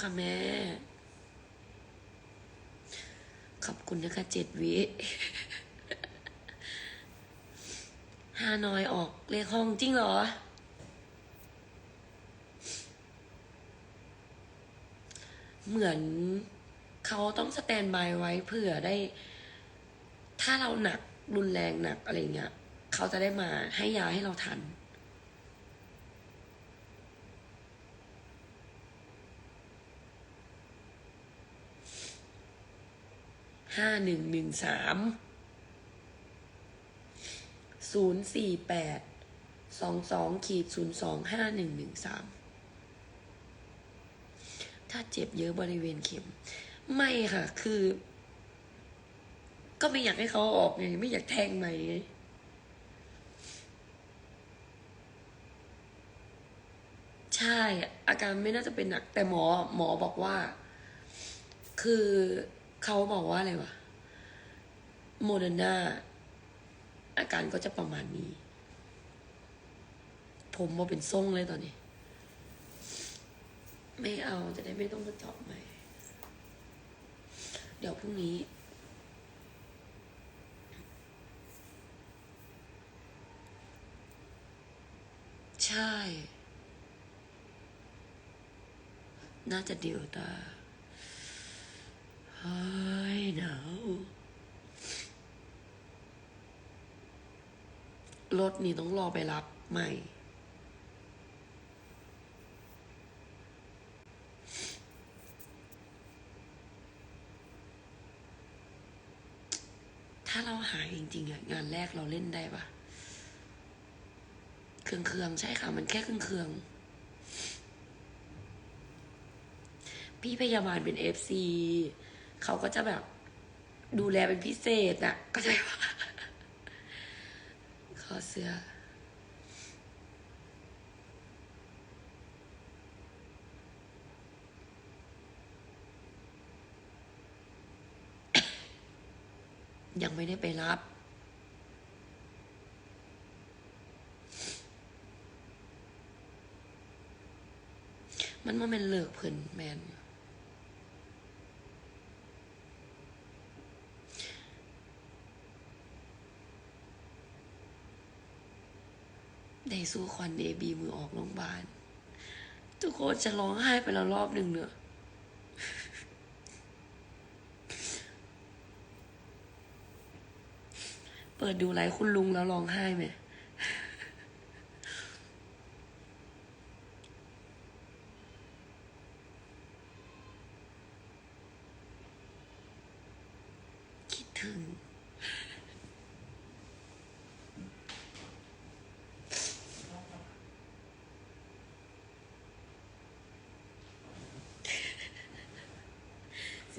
ค่ะแม่ ขอบคุณนะคะเจ็ดวิฮานอยออกเลขห้องจริงเหรอ เหมือนเขาต้องสแตนบายไว้เผื่อได้ ถ้าเราหนักรุนแรงหนักอะไรเงี้ย เขาจะได้มาให้ยาให้เราทัน ห้าหนึ่งหนึ่งสามศูนย์สี่แปดสองสองขีดศูนย์สองห้าหนึ่งหนึ่งสามถ้าเจ็บเยอะบริเวณเข็ม ไม่ค่ะ คือ ก็ไม่อยากให้เขาอออกไง ไม่อยากแทงใหม่ไงใช่ อาการไม่น่าจะเป็นหนัก แต่หมอ หมอบอกว่า คือ เขาบอกว่าอะไรวะโมเดอร์นาอาการก็จะประมาณนี้ ผมมาเป็นทรงเลยตอนนี้ ไม่เอาจะได้ไม่ต้องมาเจาะใหม่ เดี๋ยวพรุ่งนี้ใช่ น่าจะเดลตา เฮ้ยหนาวรถนี่ต้องรอไปรับใหม่ ถ้าเราหายจริงๆอะงานแรกเราเล่นได้ปะเครื่องเครื่องใช่ค่ะ มันแค่เครื่องเครื่องพี่พยาบาลเป็นเอฟซี เขาก็จะแบบดูแลเป็นพิเศษอะก็จะว่าขอเสื้อยังไม่ได้ไปรับ มันว่ามันเลิกเพิ่นแมน ได้สู้ควันเอบีมือออกโรงพยาบาล ทุกคนจะร้องไห้ไปแล้วรอบหนึ่งเนอะเปิดดูไลฟ์คุณลุงแล้วร้องไห้ไหมคิดถึง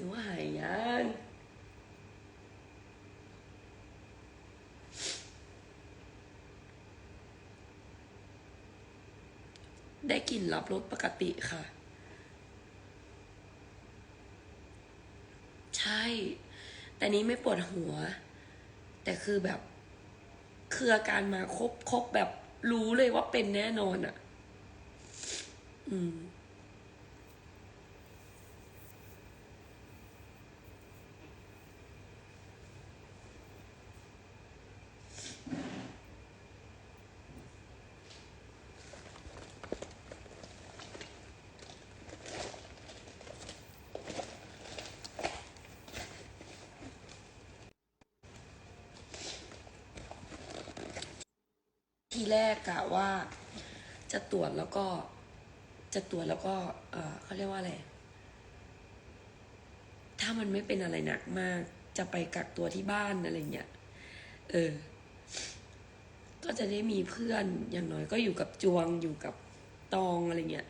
สิว่าหายยัง ได้กลิ่นรับรสปกติค่ะ ใช่ แต่นี้ไม่ปวดหัว แต่คือแบบ คืออาการมาครบครบแบบรู้เลยว่าเป็นแน่นอนอะ่ะ อืม ทีแรกกะว่า จะตรวจแล้วก็ จะตรวจแล้วก็ เออเขาเรียกว่าอะไร ถ้ามันไม่เป็นอะไรหนักมาก จะไปกักตัวที่บ้านอะไรเงี้ย เออ ก็จะได้มีเพื่อนอย่างน้อยก็อยู่กับจวงอยู่กับตองอะไรเงี้ย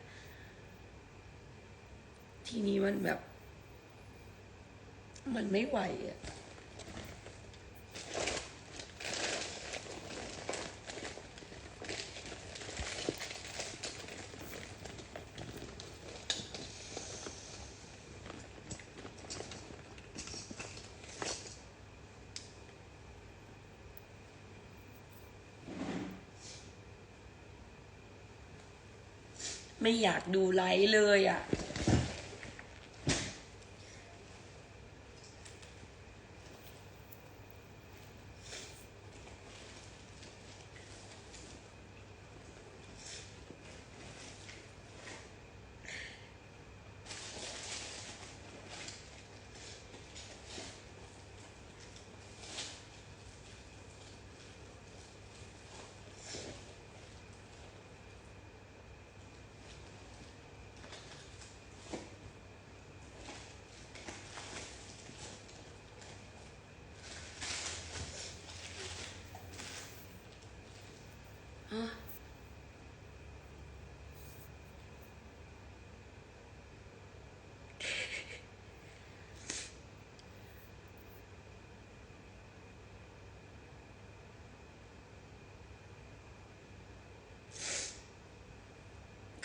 ทีนี้มันแบบ มันไม่ไหวอะ ไม่อยากดูไลฟ์เลยอะ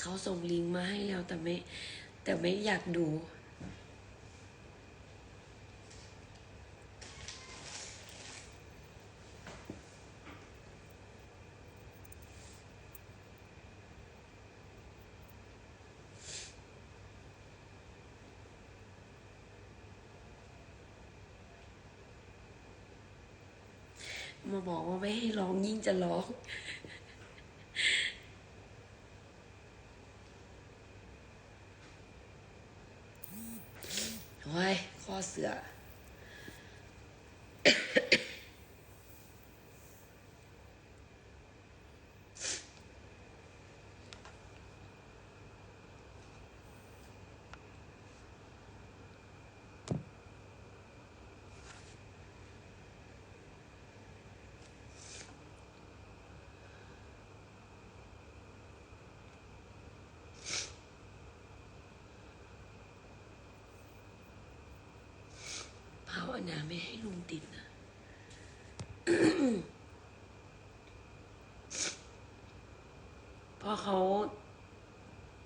เขาส่งลิงก์มาให้แล้วแต่ไม่ แต่ไม่อยากดู มาบอกว่าไม่ให้ร้องยิ่งจะร้อง โอ้ย นาไม่ให้ลุงติดนะเพราะเขา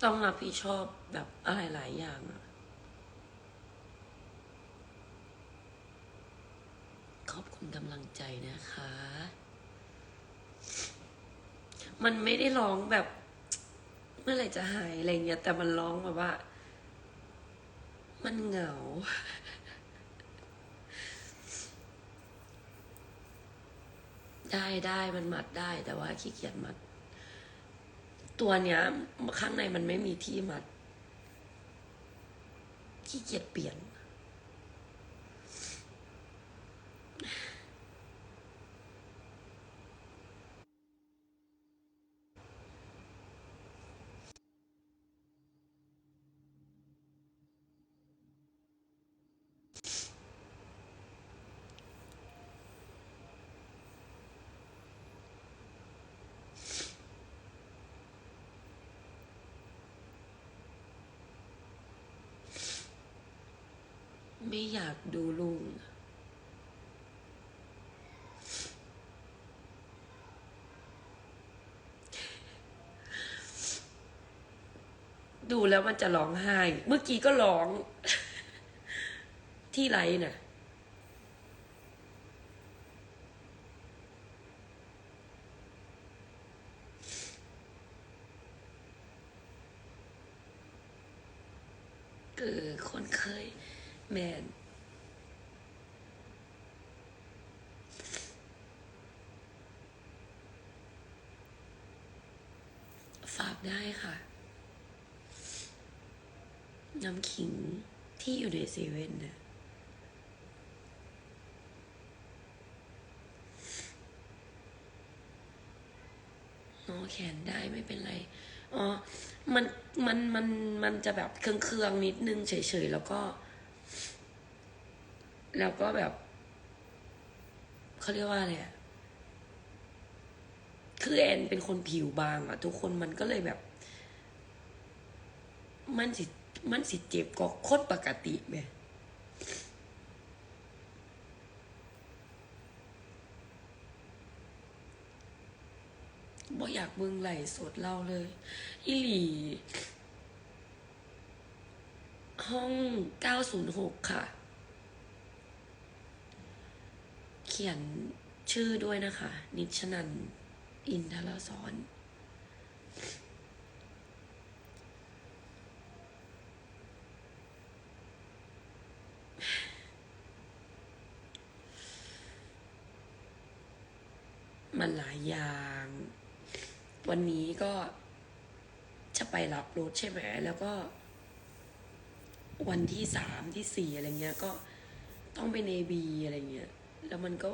ต้องรับผิดชอบแบบอะไรหลายอย่างอะขอบคุณกำลังใจนะคะ มันไม่ได้ร้องแบบ เมื่อไหร่จะหายอะไรเงี้ย แต่มันร้องแบบว่า มันเหงา ได้ได้มันมัดได้แต่ว่าขี้เกียจมัด ตัวเนี้ยข้างในมันไม่มีที่มัด ขี้เกียจเปลี่ยน ไม่อยากดูลุง ดูแล้วมันจะร้องไห้ เมื่อกี้ก็ร้อง ที่ไรน่ะเออคนเคย แมนฝากได้ค่ะ น้ำขิงที่อยู่ในเซเว่นนะงอแขนได้ไม่เป็นไร อ๋อ มัน มัน มัน มันจะแบบเครื่องๆนิดนึงเฉยๆ แล้วก็ แล้วก็แบบเขาเรียกว่าอะไรอะคือแอนเป็นคนผิวบางอะทุกคนมันก็เลยแบบ มันสิมันสิเจ็บก็คนปกติไหมบ่อยากมึงไหลสดเล่าเลยอีหลี ห้อง 906 ค่ะ เขียนชื่อด้วยนะคะ นิชนันอินทรสอนมันหลายอย่าง วันนี้ก็จะไปรับรถใช่ไหม แล้วก็ วันที่สามที่สี่อะไรเงี้ย ก็ต้องเป็นเบีอะไรเงี้ย แล้วมันก็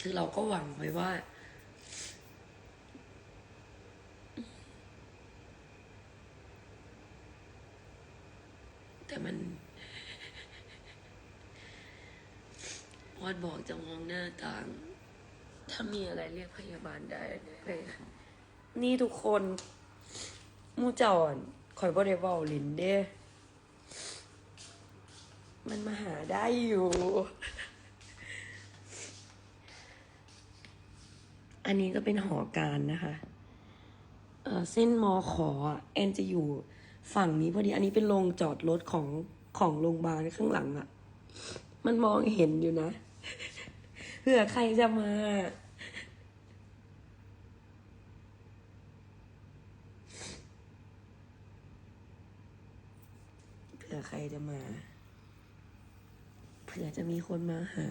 คือเราก็หวังไว้ว่า แต่มันวอดบอกจะมองหน้าต่าง ถ้ามีอะไรเรียกพยาบาลได้เลยนี่ทุกคน มูจอนคอยบ่ได้เว้าลินเด้ มันมาหาได้อยู่ อันนี้ก็เป็นหอการนะคะเออเส้นมอขอแอนจะอยู่ฝั่งนี้พอดี อันนี้เป็นโรงจอดรถของของโรงพยาบาลข้างหลังอะมันมองเห็นอยู่นะ เผื่อใครจะมา เผื่อใครจะมา เผื่อจะมีคนมาหา